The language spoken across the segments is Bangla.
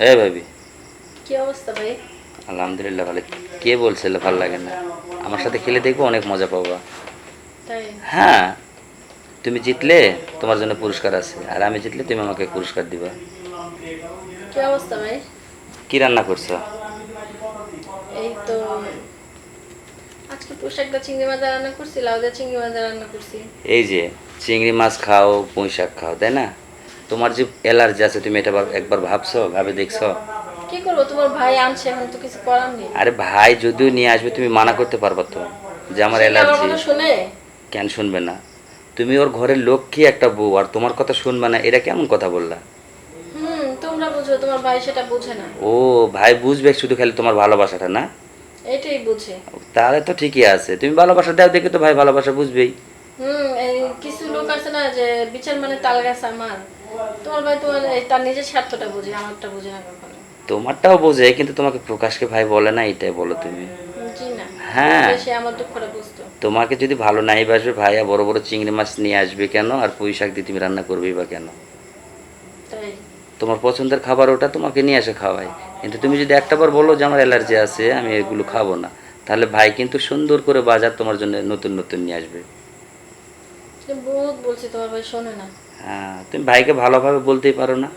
হ্যাঁ ভাবি। কি অবস্থা ভাই? আলহামদুলিল্লাহ ভালো। কে বলছিল ভালো লাগে না? আমার সাথে খেলে দেখব অনেক মজা পাবা। হ্যাঁ তুমি জিতলে তোমার জন্য পুরস্কার আছে। আর আমি জিতলে তুমি আমাকে পুরস্কার দিবা। কি অবস্থা ভাই? কি রান্না করছ? এই তো আজকে পোশাকটা চিংড়ি মাছ রান্না করছি লাউ দিয়ে চিংড়ি মাছ রান্না করছি। এই যে চিংড়ি মাছ খাও পুঁই শাক খাও তাই না? তোমার যে অ্যালার্জি আছে তুমি এটা একবার ভাবছ ভাবে দেখছ? কি করব? তোমার ভাই আনছে এখন তো কিছু করার নেই। আরে ভাই যদিও নিয়ে আসবে তুমি মানা করতে পারবা তো যে আমার অ্যালার্জি শুনে? কেন শুনবে না? তুমি ওর ঘরের লোক কি একটা বউ আর তোমার কথা শুনবে না এটা কেমন কথা বললা? হুম তোমরা বুঝো তোমার ভাই সেটা বুঝে না। ও ভাই বুঝবে শুধু খালি তোমার ভালোবাসাটা না? এটাই বুঝে। তাহলে তো ঠিকই আছে তুমি ভালোবাসা দাও দেখে তো ভাই ভালোবাসা বুঝবেই। হুম এই কিছু লোক আছে না যে বিচার মানে তাল গাছ আমার। তোমার ভাই তোমার তার নিজের স্বার্থটা বুঝে আমারটা বুঝে না কখনো। তোমারটাও বোঝে কিন্তু তোমাকে প্রকাশকে ভাই বলে না এটাই বলো তুমি। হ্যাঁ। তোমাকে যদি ভালো নাই বাসবে ভাইয়া বড় বড় চিংড়ি মাছ নিয়ে আসবে কেন? আর পুঁই শাক দিয়ে তুমি রান্না করবেই বা কেন? তাই। তোমার পছন্দের খাবার ওটা তোমাকে নিয়ে এসে খাওয়াই কিন্তু তুমি যদি একটাবার বলো যে আমার অ্যালার্জি আছে আমি এগুলো খাব না তাহলে ভাই কিন্তু সুন্দর করে বাজার তোমার জন্য নতুন নতুন নিয়ে আসবে। বহুত বলছি তোমার ভাই শোনে না। হ্যাঁ তুমি ভাইকে ভালোভাবে বলতেই পারো না।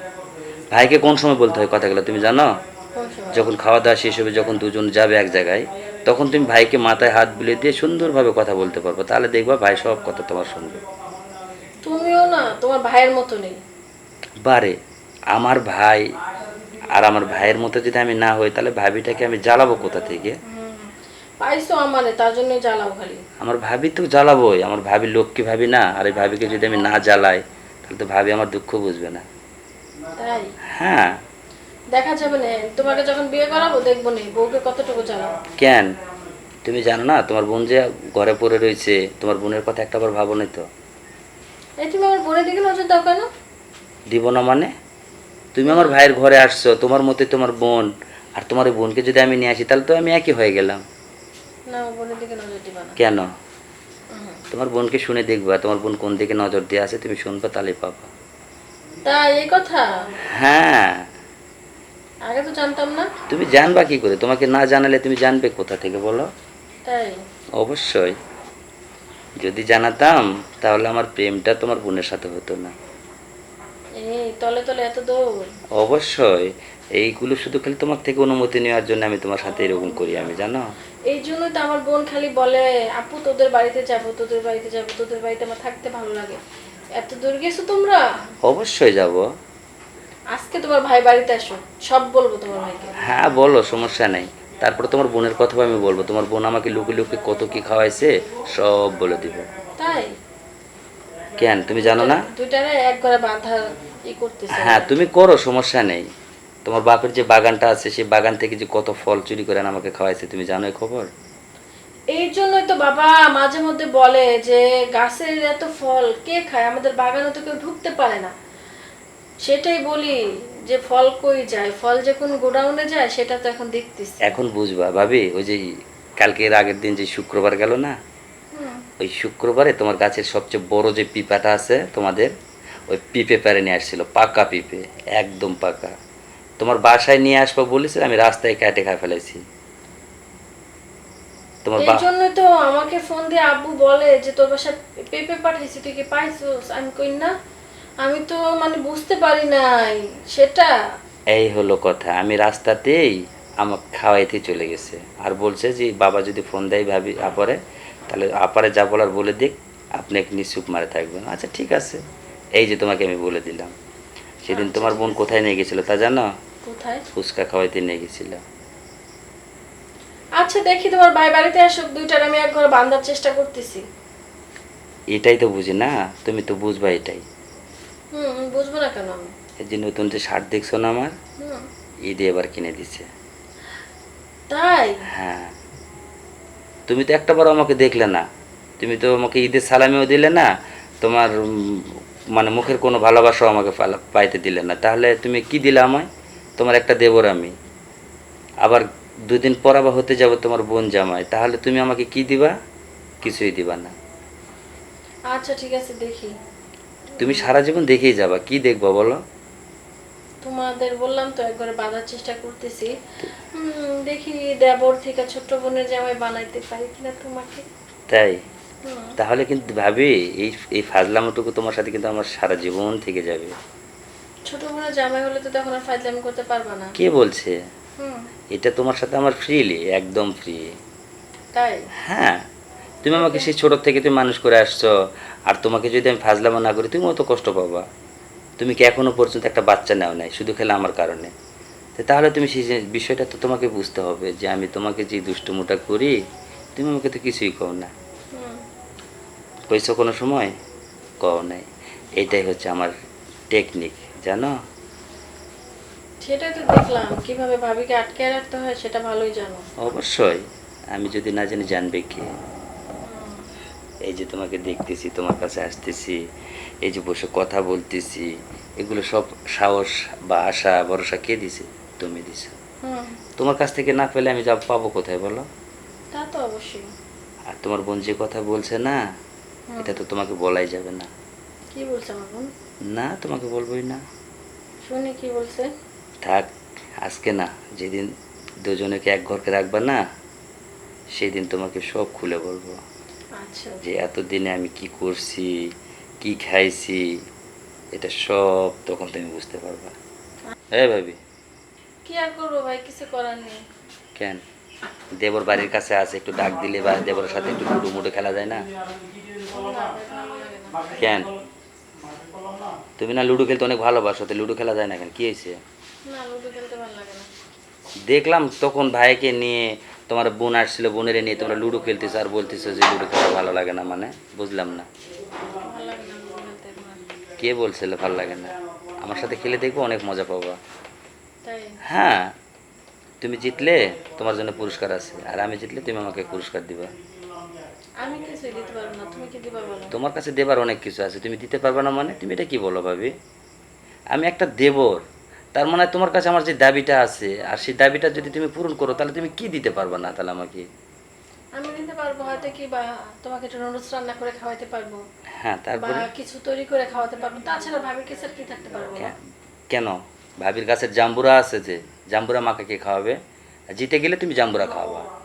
ভাইকে কোন সময় বলতে হয় কথাগুলো তুমি জানো? যখন খাওয়া দাওয়া শেষ হবে যখন দুজন যাবে এক জায়গায় তখন তুমি ভাইকে মাথায় হাত বুলিয়ে দিয়ে সুন্দরভাবে কথা বলতে পারব। তাহলে দেখবা ভাই সব কথা তোমার শুনবে। তুমিও না তোমার ভাইয়ের মতো নেই। বারে আমার ভাই আর আমার ভাইয়ের মতো যদি আমি না হই তাহলে ভাবিটাকে আমি জ্বালাবো কোথা থেকে। পাইছো আমারে তার জন্যই জ্বালাও খালি। আমার ভাবি তো জ্বালাবোই আমার ভাবি লক্ষ্মী ভাবি না? আর এই ভাবিকে যদি আমি না জ্বালাই তাহলে তো ভাবি আমার দুঃখ বুঝবে না। তাই? হ্যাঁ। দেখা যাবে না তোমাকে যখন বিয়ে করাবো দেখব নি বউকে কতটুকু জ্বালাও। কেন? তুমি জানো না তোমার বোন যে ঘরে পড়ে রয়েছে তোমার বোনের কথা একটাবার ভাবো নাই তো। এই তুমি আমার বোনের দিকে নজর দাও কেন? দিব না মানে? তুমি আমার ভাইয়ের ঘরে আসছো তোমার মতে তোমার বোন আর তোমার বোনকে যদি আমি নিয়ে আসি তাহলে তো আমি একই হয়ে গেলাম। না বোনের দিকে নজর দিবা না। কেন? তোমার বোনকে শুনে দেখবা তোমার বোন কোন দিকে নজর দিয়ে আছে তুমি শুনবা তাহলে পাবা। তাই এই কথা? হ্যাঁ। আগে তো জানতাম না। তুমি জানবা কি করে? তোমাকে না জানালে তুমি জানবে কোথা থেকে বলো? তাই। অবশ্যই। যদি জানাতাম তাহলে আমার প্রেমটা তোমার বোনের সাথে হতো না। এই তলে তলে এত দৌড় অবশ্যই। এইগুলো শুধু খালি তোমার থেকে অনুমতি নেওয়ার জন্য আমি তোমার সাথে এরকম করি আমি জানো? এই জন্যই তো আমার বোন খালি বলে আপু তোদের বাড়িতে যাব তোদের বাড়িতে যাব তোদের বাড়িতে আমার থাকতে ভালো লাগে। এত দূর গেছো তোমরা? অবশ্যই যাব। আজকে তোমার ভাই বাড়িতে আসো সব বলব তোমার ভাইকে। হ্যাঁ বলো সমস্যা নেই। তারপর তোমার বোনের কথা আমি বলব। তোমার বোন আমাকে লুকে লুকে কত কি খাওয়াইছে সব বলে দিব। তাই? কেন তুমি জানো না? দুইটারে এক ঘরে বাঁধা ই করতেছে। হ্যাঁ তুমি করো সমস্যা নেই। তোমার বাপের যে বাগানটা আছে সেই বাগান থেকে যে কত ফল চুরি করে আমাকে খাওয়াইছে তুমি জানো এই খবর? এই জন্যই তো বাবা মাঝে মধ্যে বলে যে গাছের এত ফল কে খায়? আমাদের বাগানে তো কেউ ঢুকতে পারে না। সেটাই বলি যে ফল কই যায়? ফল যখন গোডাউনে যায় সেটা তো এখন দেখতেছি। এখন বুঝবা ভাবি ওই যে কালকে এর আগের দিন যে শুক্রবার গেল না? ওই শুক্রবারে তোমার গাছের সবচেয়ে বড় যে পিপাটা আছে তোমাদের ওই পিপে পেরে নিয়ে আসছিল পাকা পিপে একদম পাকা। তোমার বাসায় নিয়ে আসব বলেছে আমি রাস্তায় কেটে খাই ফেলেছি। তোমার এই বা তো আমাকে ফোন দিয়ে আব্বু বলে যে তোর পেঁপে পাঠাইছি তুই কি পাইছিস? আমি কই না আমি তো মানে বুঝতে পারি নাই সেটা। এই হলো কথা। আমি রাস্তাতেই আমাকে খাওয়াইতে চলে গেছে। আর বলছে যে বাবা যদি ফোন দেয় ভাবি আপারে তাহলে আপারে যা বলার বলে দিক আপনি এক নিচুপ মারে থাকবেন। আচ্ছা ঠিক আছে। এই যে তোমাকে আমি বলে দিলাম। সেদিন তোমার বোন কোথায় নিয়ে গেছিল তা জানো? কোথায়? ফুচকা খাওয়াইতে নিয়ে গেছিল আচ্ছা দেখি তোমার ভাই বাড়িতে আসুক দুইটার আমি এক ঘরে বান্ধার চেষ্টা করতেছি। এটাই তো বুঝি না তুমি তো বুঝবা এটাই। হুম বুঝব না কেন আমি? এই যে নতুন যে শার্ট দেখছ না আমার? হুম। ঈদে এবার কিনে দিছে। তাই? হ্যাঁ। তুমি তো একটাবার আমাকে দেখলে না। তুমি তো আমাকে ঈদের সালামিও দিলে না তোমার মানে মুখের কোনো ভালোবাসাও আমাকে পাইতে দিলে না। তাহলে তুমি কি দিলে আমায়? তোমার একটা দেবর আমি। আবার দুদিন পর আবার হতে যাব তোমার বোন জামাই। তাহলে তুমি আমাকে কি দিবা? কিছুই দিবা না। আচ্ছা ঠিক আছে দেখি। তুমি সারা জীবন দেখেই যাবা। কি দেখবা বলো? তোমাদের বললাম তো একবার বাঁধার চেষ্টা করতেছি। দেখি দেবর থেকে ছোট্ট বোনের জামাই বানাইতে পারি কিনা তোমাকে। তাই? তাহলে কিন্তু ভাবি এই এই ফাজলামটুকু তোমার সাথে কিন্তু আমার সারা জীবন থেকে যাবে। ছোট জামাই হলে তো তখন আর ফাইজলামি করতে পারবা না। কে বলছে? এটা তোমার সাথে আমার ফ্রিলি একদম ফ্রি তাই? হ্যাঁ। তুমি আমাকে সেই ছোট থেকে তুমি মানুষ করে আসছো আর তোমাকে যদি আমি ফাজলামো না করি তুমিও তো কষ্ট পাবা। তুমি কি এখনও পর্যন্ত একটা বাচ্চা নাও নাই শুধু খেলে আমার কারণে? তাহলে তুমি সেই বিষয়টা তো তোমাকে বুঝতে হবে যে আমি তোমাকে যে দুষ্টুমোটা করি তুমি আমাকে তো কিছুই কও না। কইছো কোনো সময়? কও নাই। এটাই হচ্ছে আমার টেকনিক জানো? সেটাই তো দেখলাম কীভাবে ভাবিকে আটকে রাখতে হয় সেটা ভালোই জানো। অবশ্যই আমি যদি না জানি জানবে কে? এই যে তোমাকে দেখতেছি তোমার কাছে আসতেছি এই যে বসে কথা বলতেছি এগুলো সব সাহস বা আশা ভরসা কে দিছে? তুমি দিছো। তোমার কাছ থেকে না পেলে আমি যা পাবো কোথায় বলো? তা তো অবশ্যই। আর তোমার বোন যে কথা বলছে না এটা তো তোমাকে বলাই যাবে না। কি বলছে আমার বোন না তোমাকে বলবোই না শুনি কি বলছে থাক আজকে না যেদিন দুজনেকে এক ঘরকে রাখবা না সেদিন তোমাকে সব খুলে বলব আচ্ছা যে এতদিনে আমি কি করছি কি খাইছি এটা সব তখন তুমি বুঝতে পারবা হ্যাঁ ভাবি কি আর করব ভাই কিছু করার নেই কেন দেবর বাড়ির কাছে আছে একটু ডাক দিলে বা দেবরের সাথে একটু লুডু মুডু খেলা যায় না। কেন তুমি না লুডো খেলতে অনেক ভালোবাসো তো লুডো খেলা যায় না কেন? কি হয়েছে? দেখলাম তখন ভাইকে নিয়ে তোমার বোন আসছিল বোনের নিয়ে তোমরা লুডো খেলতেছো আর বলতেছো যে লুডো খেলা ভালো লাগে না মানে বুঝলাম না। কে বলছিল ভালো লাগে না? আমার সাথে খেলে দেখব অনেক মজা পাবা। হ্যাঁ তুমি জিতলে তোমার জন্য পুরস্কার আছে আর আমি জিতলে তুমি আমাকে পুরস্কার দিবা। তোমার কাছে দেবার অনেক কিছু আছে তুমি দিতে পারবে না মানে? তুমি এটা কি বলো ভাবি? আমি একটা দেবর তার মানে তোমার কাছে আমার যে দাবিটা আছে আর সেই দাবিটা যদি তুমি পূরণ করো তাহলে তুমি কি দিতে পারবে না তাহলে আমাকে? আমি দিতে পারব হয়তো কি বা তোমাকে একটু নুডলস রান্না করে খাওয়াতে পারব। হ্যাঁ বা কিছু তৈরি করে খাওয়াতে পারব। তাছাড়া ভাবির কাছে কি থাকতে পারব? কেন? ভাবির গাছের জাম্বুরা আছে যে জাম্বুরা মাকে কে খাওয়াবে? জিতে গেলে তুমি জাম্বুরা খাওয়াবা।